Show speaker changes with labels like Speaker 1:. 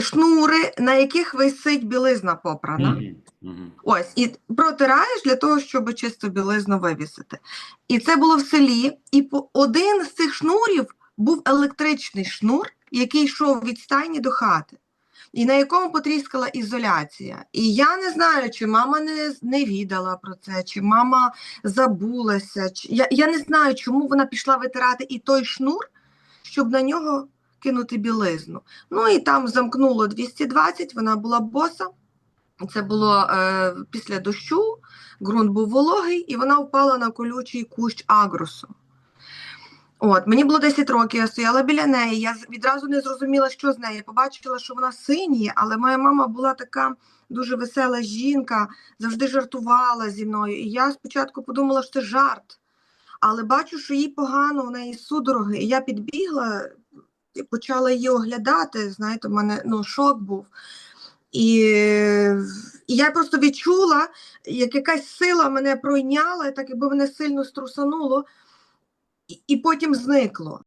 Speaker 1: шнури, на яких висить білизна попрана.
Speaker 2: Мгм, мгм.
Speaker 1: Ось, і протираєш для того, щоб чисто білизну вивісити. І це було в селі. І по один з цих шнурів був електричний шнур, який йшов від стайні до хати, і на якому потріскала ізоляція. І я не знаю, чи мама не, не відала про це, чи мама забулася. Чи... Я, я не знаю, чому вона пішла витирати і той шнур, щоб на нього кинути білизну. Ну і там замкнуло 220, вона була боса. Це було е, після дощу, ґрунт був вологий, і вона впала на колючий кущ агросу. От, мені було 10 років, я стояла біля неї. Я відразу не зрозуміла, що з нею. Я побачила, що вона синіє, але моя мама була така дуже весела жінка, завжди жартувала зі мною. І я спочатку подумала, що це жарт. Але бачу, що їй погано, у неї судороги. І я підбігла почала її оглядати. Знаєте, в мене ну, шок був. І, і я просто відчула, як якась сила мене пройняла, так якби мене сильно струсануло, і, і потім зникло.